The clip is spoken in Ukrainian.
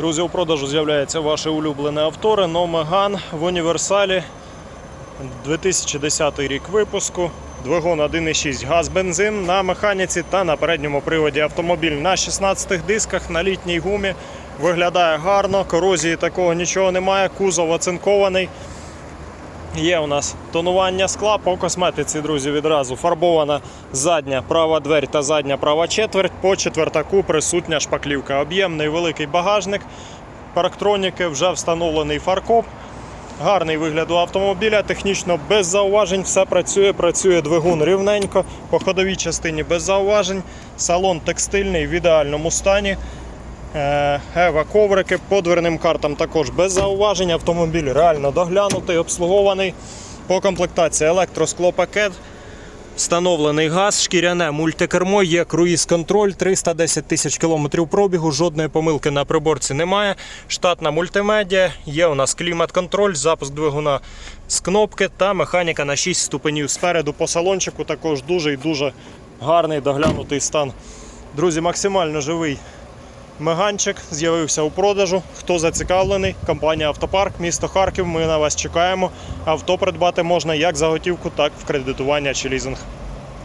Друзі, у продажу з'являється ваше улюблене авто Renault Megane в універсалі 2010 рік випуску. Двигун 1,6 газ бензин на механіці та на передньому приводі автомобіль на 16 дисках на літній гумі. Виглядає гарно, корозії такого нічого немає, кузов оцинкований. Є у нас тонування скла по косметиці, друзі, відразу фарбована задня права дверь та задня права четверть. По четвертаку присутня шпаклівка. Об'ємний великий багажник. Парктроніки вже встановлений фаркоп. Гарний вигляд у автомобіля, технічно без зауважень, все працює, працює двигун рівненько, по ходовій частині без зауважень, салон текстильний в ідеальному стані. Е, Ева коврики по дверним картам також без зауважень. Автомобіль реально доглянутий, обслугований. По комплектації електросклопакет, встановлений газ, шкіряне мультикермо, є круїз-контроль, 310 тисяч кілометрів пробігу, жодної помилки на приборці немає. Штатна мультимедіа, є у нас клімат-контроль, запуск двигуна з кнопки та механіка на 6 ступенів спереду по салончику. Також дуже і дуже гарний доглянутий стан. Друзі, максимально живий Меганчик з'явився у продажу. Хто зацікавлений? Компанія Автопарк, місто Харків. Ми на вас чекаємо. Авто придбати можна як за готівку, так і в кредитування чи лізинг.